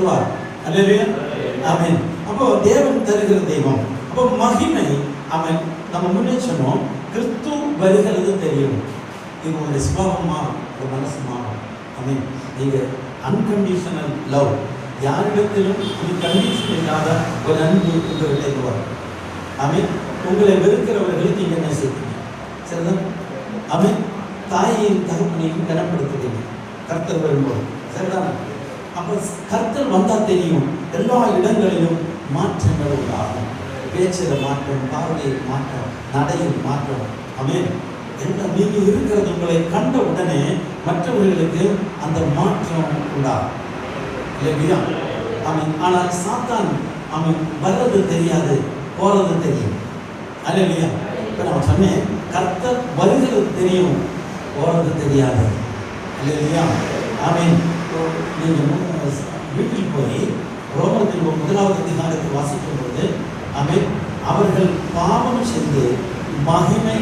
தருவார் அல்லையா ஆமென். அப்போ தேவன் தருகிற தெய்வம். அப்போ மகிமை அவன் நம்ம முன்னே சொன்னோம் கிறிஸ்து வருகிறது தெரியும். இது உங்களுடைய சுபாவமா ஒரு மனசு மாறும். ஆமென். நீங்க அன்கண்டிஷனல் லவ் யாரிடத்திலும் இது கண்டிஷன் இல்லாத ஒரு அன்பு உங்களிடம் வரும். ஆமென். உங்களை வெறுக்கிறவர்களுக்கு நீங்க என்ன செய்வீங்க? சரிதான்? ஆமென். தாயையும் தகப்பனையும் கனப்படுத்துவீங்க. கர்த்தர் வரும்போது. சரிதானே? அப்போ கர்த்தர் வந்தால் தெரியும். எல்லா இடங்களிலும் மாற்றங்கள் உண்டாகும். பேச்சில் மாற்றம் பார்வையில் மாற்றம் நடையில் மாற்றம். அமே என்ன நீங்க இருக்கிறது உங்களை கண்ட உடனே மற்றவர்களுக்கு அந்த மாற்றம் உண்டாகும். இல்லையா? அவன் ஆனால் சாத்தான் அவன் வர்றது தெரியாது போறது தெரியும். அல்லையா இப்போ நான் சொன்னேன் கர்த்தர் வருகிறது தெரியும் போறது தெரியாது. இல்லையா அவன் நீங்கள் வீட்டில் போய் ரோமர் திரும்ப முதலாவது அதிகாரத்தை வாசிக்கும் பொழுது அமை அவர்கள் பாவம் செய்து மகிமை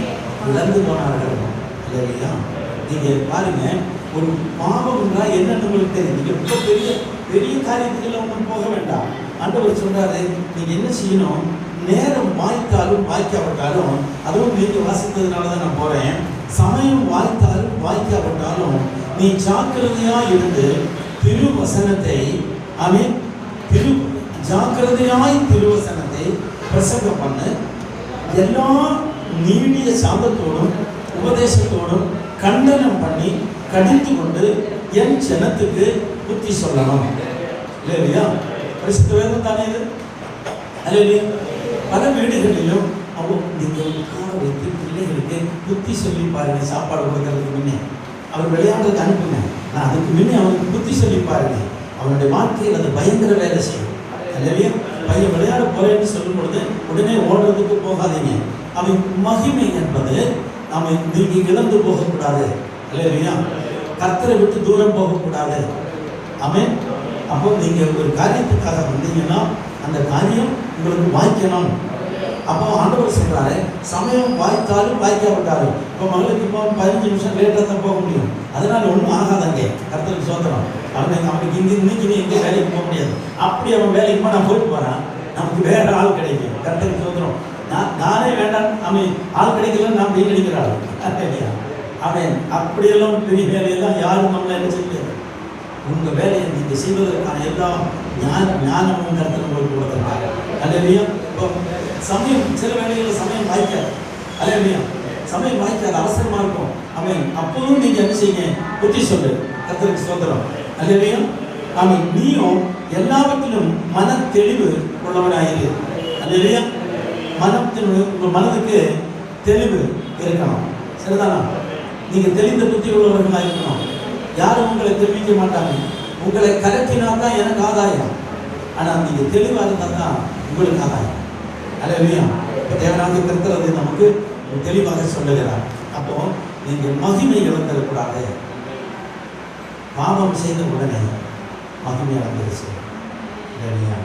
இழந்து போனார்கள். இல்லையா? நீங்கள் பாருங்க ஒரு பாவம் என்றால் என்னன்னு உங்களுக்கு தெரியும். நீங்கள் ரொம்ப பெரிய பெரிய காரியத்துக்குள்ள உங்களுக்கு போக வேண்டாம். ஆண்டவர் சொல்றாரு நீங்கள் என்ன செய்யணும்? நேரம் வாய்த்தாலும் வாய்க்காவிட்டாலும் அதுவும் நீங்கள் வாசித்ததுனால தான் நான் போறேன். சமயம் வாய்த்தாலும் வாய்க்காவிட்டாலும் நீ ஜாக்கிரதையாக இருந்து திருவசனத்தை அவன் திரு ஜாக்கிரதையாய் திருவசனத்தை பிரசங்கம் பண்ணு. எல்லா நீடிய சாந்தத்தோடும் உபதேசத்தோடும் கண்டனம் பண்ணி கடிந்து கொண்டு என் ஜனத்துக்கு புத்தி சொல்லணும். இல்லையா? பரிசுத்த வேதம் தானே இது? அல்லையா பல வீடுகளிலும் அவோ நீங்கள் உட்கார வைத்து பிள்ளைகளுக்கு புத்தி சொல்லி பாருங்க சாப்பாடு கொடுக்கறதுக்கு முன்னே. அவர் விளையாட்டுக்கு அனுப்புங்க. நான் அதுக்கு முன்னே அவனுக்கு புத்தி சொல்லி பாருங்க. அவனுடைய வாழ்க்கையில் அது பயங்கர வேலை செய்யும். இல்லையா பையன் விளையாட போறேன்னு சொல்லும் பொழுது உடனே ஓடுறதுக்கு போகாதீங்க. அவன் மகிமை என்பது அவன் நீங்க இழந்து போகக்கூடாது. இல்லையா கத்தரை விட்டு தூரம் போகக்கூடாது. அவன் அப்போ நீங்கள் ஒரு காரியத்துக்காக வந்தீங்கன்னா அந்த காரியம் உங்களுக்கு வாய்க்கணும். அப்போ ஆண்டவர் சொல்கிறாரு சமயம் வாய்த்தாலும் வாய்க்காவிட்டாலும். இப்போ மகளுக்கு இப்போ பதினஞ்சு நிமிஷம் லேட்டாக தான் போக முடியும். அதனால் ஒன்றும் ஆகாதங்க கருத்துக்கு சோதனம் அவனுக்கு அவனுக்கு இங்கே இன்னைக்கு நீ எங்கே வேலைக்கு போக முடியாது. அப்படி அவன் வேலைக்கு போய் நான் போயிட்டு போகிறான் நமக்கு வேற ஆள் கிடைக்கும். கருத்துக்கு சோதனம் நான் நானே வேண்டாம். அவன் ஆள் கிடைக்கலன்னு நான் வீடு அடிக்கிற இல்லையா அவன் அப்படியெல்லாம் பெரிய வேலையெல்லாம் யாரும் நம்மளை என்ன செய்ய உங்கள் வேலையை நீங்கள் செய்வதற்கான எல்லா ஞான ஞானமும் கருத்து உங்களுக்கு கொடுத்துருக்காங்க அல்லையா இப்போ சமயம் சில வேலைகளில் சமயம் வாய்க்காது. அல்லையா சமயம் வாய்க்காது அவசரமாக இருக்கும். அவன் அப்போதும் நீங்கள் என்ன செய்யுங்க? புத்தி சொல்லு. கத்திரிக்கு சுதந்திரம் அல்லையா அவன் நீயும் எல்லாவற்றிலும் மன தெளிவு உள்ளவனாயிரு. அல்லையா மனத்தின் உங்கள் மனதுக்கு தெளிவு இருக்கணும். சரிதானா? நீங்கள் தெளிந்த புத்தி உள்ளவர்களாக இருக்கணும் யாரும் உங்களை தெரிவிக்க மாட்டாங்க. உங்களை கலக்கினா தான் எனக்கு ஆதாயம். ஆனால் நீங்கள் தெளிவாக இருந்தால் தான் உங்களுக்கு ஆதாயம். அல்லையா இப்போ தேவனாக திருத்துறது நமக்கு தெளிவாக சொல்லுகிறார். அப்போ நீங்கள் மகிமை இழந்துடக்கூடாது. பாவம் செய்த உடனே மகிமை இழந்துருச்சு இல்லையா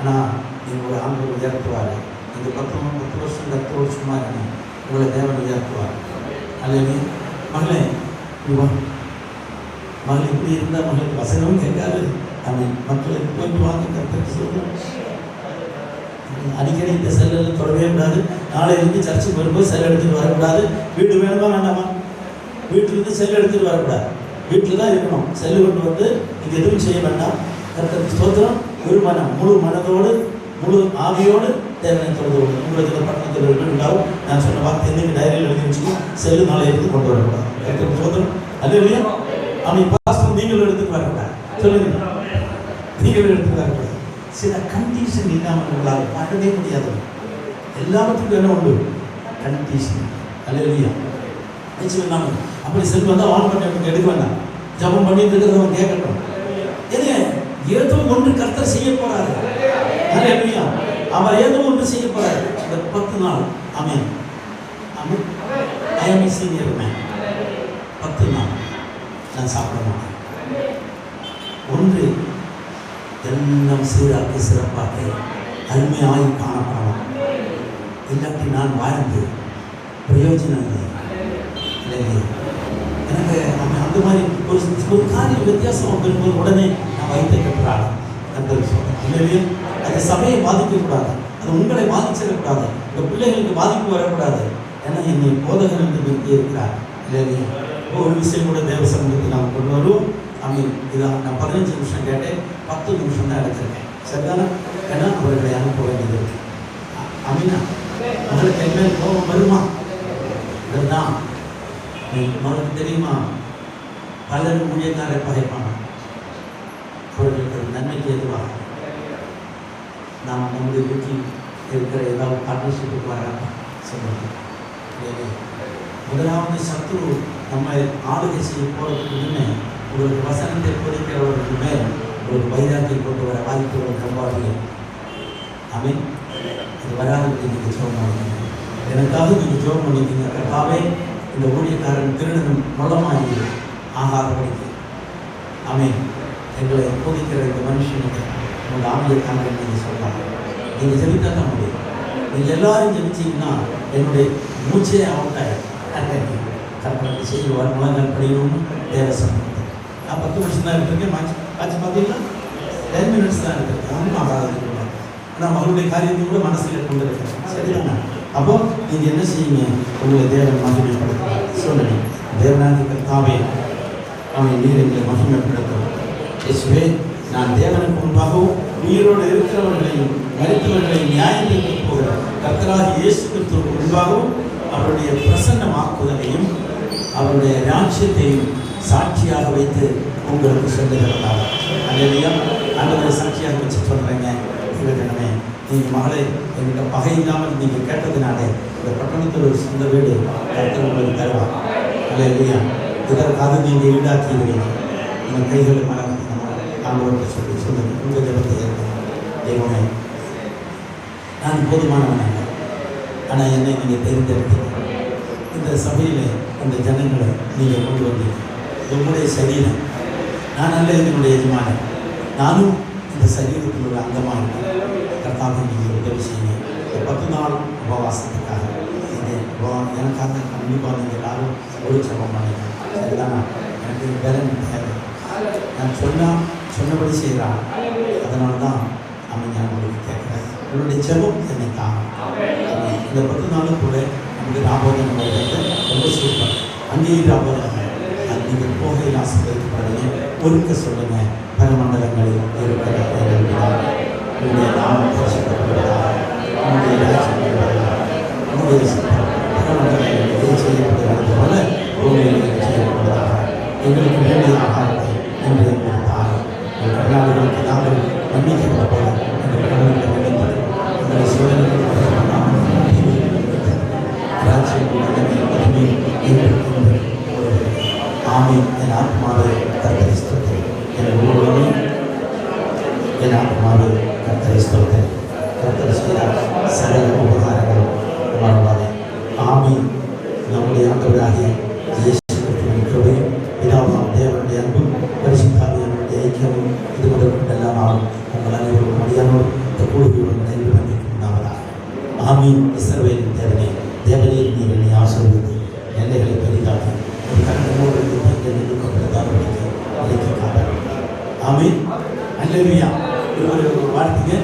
ஆனால் நீங்கள் ஆண்டு உயர்த்துவார். இந்த பத்து பத்து வருஷம் பத்து வருஷமாக உங்களை தேவன் உயர்த்துவார். அல்லது மகளே இவன் மகள் இப்படி இருந்தால் மகளுக்கு வசனமும் கேட்காது அவன் மக்களுக்கு போயிட்டு வாங்க கருத்து சொல்லுவோம் அடிக்கடி இந்த செல்லில் தொடவே கூடாது. நாளையிலிருந்து சர்ச்சுக்கு வரும்போது செல் எடுத்துகிட்டு வரக்கூடாது. வீடு வேணுமா வேண்டாமா? வீட்டிலிருந்து செல் எடுத்துகிட்டு வரக்கூடாது. வீட்டில் தான் இருக்கணும். செல்லு கொண்டு வந்து நீங்கள் எதுவும் செய்ய வேண்டாம். கருத்து ஸ்தோத்திரம். ஒரு மனம் முழு மனதோடு முழு ஆவியோடு தேவையான தொடர்பு கொண்டு உங்களுக்கு இந்த பட்டணத்தில் ஒரு நான் சொன்ன வார்த்தை எந்த டைரியில் எழுதி வச்சுக்கோ செல்லு நாளை எடுத்து கொண்டு வரக்கூடாது. கருத்து ஸ்தோத்திரம். அது இல்லையா அவன் பாஸ்டர் நீங்கள் எடுத்துட்டு வரக்கூடாது. சொல்லுங்க. நீங்கள் எடுத்துட்டு வரக்கூடாது. சில கண்டிஷன் இல்லாமல் உங்களால் வாழவே முடியாது. எல்லாத்துக்கும் என்ன உண்டு? கண்டிஷன் அல்ல இல்லையா நிச்சயம் இல்லாமல் அப்படி செல்வம் வந்தால் ஆன் பண்ணி எடுக்க வேண்டாம். ஜபம் பண்ணிட்டு இருக்கிறத அவன் கேட்கட்டும். எது ஏதோ ஒன்று கர்த்தர் செய்ய போறாரு. அல்ல அவர் ஏதோ ஒன்று செய்ய போறாரு. இந்த பத்து நாள். Amen amen I am senior man பத்து நாள். நான் சாப்பிட மாட்டேன். ஒன்று எல்லாம் சீராக சிறப்பாக அருமையாய் காணப்படலாம். இல்லாட்டி நான் வாழ்ந்து பிரயோஜனம் இல்லை. இல்லையே எனக்கு அவன் அந்த மாதிரி ஒரு ஒரு காரியம் வித்தியாசம் வரும்போது உடனே நான் வைத்த கட்டுறாள் கத்தர் சொல்றேன் இல்லையே அது சபையை பாதிக்கக்கூடாது. அது உங்களை பாதிச்சிடக்கூடாது. உங்கள் பிள்ளைகளுக்கு பாதிப்பு வரக்கூடாது. ஏன்னா என்னை போதகர் என்று நிறுத்தி இருக்கிறார் இல்லையே ஒரு விஷயம் கூட தேவ சமூகத்தை நாம் கொண்டு வருவோம்? அமீன். மீன் இதான் நான் பதினஞ்சு நிமிஷம் கேட்டேன் பத்து நிமிஷம் தான் எடுத்திருக்கேன். சரிதானே? ஏன்னா அவர்களை அனுப்ப வேண்டியது இருக்கு. அமீனா உங்களுக்கு என்ன கோபம் வருமா? இதுதான் நீ உனக்கு தெரியுமா? பலர் ஊழியக்காரை பகைப்பாங்க. அவர்களுக்கு நன்மைக்கு எதுவாக? நாம் நம்முடைய வீட்டில் இருக்கிற ஏதாவது பார்ட்னர்ஷிப்புக்கு வர சொல்லுங்கள் முதலாவது சத்ரு நம்ம ஆளுகை செய்ய போகிறதுக்கு முன்னே உங்களுக்கு வசனத்தை போதிக்கிறவர்களுக்கு மேல் உங்களுக்கு வைராக்கியம் கொண்டு வர வாய்ப்புகள் ரொம்ப அதிகம். அமீன் இது வராது நீங்கள் ஜோம் பண்ணிக்கீங்க. எனக்காக நீங்கள் ஜோம் பண்ணிக்கீங்க. கர்த்தாவே இந்த ஊழியக்காரன் திருடனும் ஆகாரம் ஆகாரப்படுத்தி அமீன் எங்களை போதிக்கிற இந்த மனுஷனுக்கு உங்கள் ஆவியை தாங்க நீங்கள் சொல்லலாம் நீங்கள் ஜெபித்தா தான் முடியும். நீங்கள் எல்லாரும் ஜெபிச்சிங்கன்னா என்னுடைய மூச்சே அவங்க கற்பனை செய்து முழங்கால் படிக்கணும்னு தேவ சம்பந்தம் நான் பத்து வருஷம் தான் எடுத்திருக்கேன். மாச்சு ஆச்சு பார்த்தீங்களா டென் மினிட்ஸ் தான் எடுத்திருக்கேன். ஆமாம் ஆகாது ஆனால் மகளுடைய காரியத்தை கூட மனசில் கொண்டு இருக்கிறேன் சரிதானே? அப்போ நீங்கள் என்ன செய்யுங்க? உங்களை தேவன் மகிமைப்படுத்த சொல்லுங்க. தேவனாதி கர்த்தாவே அவனை நீர் எங்களை மகிமைப்படுத்தும் இயேசுவே நான் தேவனுக்கு முன்பாகவும் நீரோடு இருக்கிறவர்களையும் மருத்துவர்களையும் நியாயம் தீர்க்க போகிற கர்த்தராக இயேசு கிறிஸ்துவுக்கு முன்பாகவும் அவருடைய பிரசன்னமாக்குதலையும் அவருடைய ராஜ்யத்தையும் சாட்சியாக வைத்து உங்களுக்கு சொல்லுகிறதாக அல்லையா அந்த சாட்சியாக வச்சு சொல்கிறேங்க இவரிடமே நீங்கள் மகளே என்கிட்ட பகை இல்லாமல் நீங்கள் கேட்டதுனாலே இந்த பட்டணத்தில் ஒரு சொந்த வீடு கர்த்தர் உங்களுக்கு தருவார். அல்லையா இதற்காக நீங்கள் ஈடாக்கிடுவீங்க உங்கள் கைகளை மனம் ஆண்டவர்கிட்ட சொல்லி சொல்லுங்கள் உங்கள் ஜபத்தை ஏற்கணும் தெய்வமே நான் போதுமானவன் ஆனால் என்னை நீங்கள் தேர்ந்தெடுத்தீங்க. இந்த சபையில் அந்த ஜனங்களை நீங்கள் கொண்டு வந்தீங்க. உங்களுடைய சரீரம். நான் அல்ல என்னுடைய எஜமானன் நானும் இந்த சரீரத்தில் ஒரு அங்கமாக இருக்கேன் நீங்கள் உதவி செய்யுங்க. இந்த பத்து நாள் உபவாசத்துக்காக. நீங்கள் எனக்காக கண்டிப்பாக நீங்கள் எல்லாரும் ஒரு ஜபம் பண்ணுங்க. சரிதானா? எனக்கு பலன் தேவை. நான் சொன்னால் சொன்னபடி செய்கிறான் அதனால தான் அவன் ஞாபகம் உங்களுக்கு கேட்குறேன். உங்களுடைய ஜெபம் என்னை தான் இந்த கூட நாளுக்குள்ளே நமக்கு ராபோதனம் வருகிறது ரொம்ப சூப்பர் அங்கேயும் ராபோதனம் அது நீங்கள் போகையில் ஆசீர்வதிக்கப்படுங்க ஒருக்க சொல்லுங்கள் என் ஆத்மாவை கர்த்தரை ஸ்தோத்திரி கர்த்தர் சகல உபகாரங்கள் வாழ்வாதே ஆமென். நம்முடைய ஆண்டவராகிய இயேசு கிறிஸ்துவின் கிருபையும் பிதாவாம் தேவனுடைய அன்பும் பரிசுத்தாவியனுடைய ஐக்கியமும் இது முதல் கொண்டெல்லாம் ஆகும் உங்கள் அனைவரும் அடியானோர் இந்த கூடுகையுடன் நன்றி பண்ணிக்கும் ஆமீன். இஸ்ரவேலின் தேவனே தேவனே நீர் என்னை எல்லைகளை ஒரு ஆமீன். அல்லேலூயா. ஒரு ஒரு வார்த்தைங்க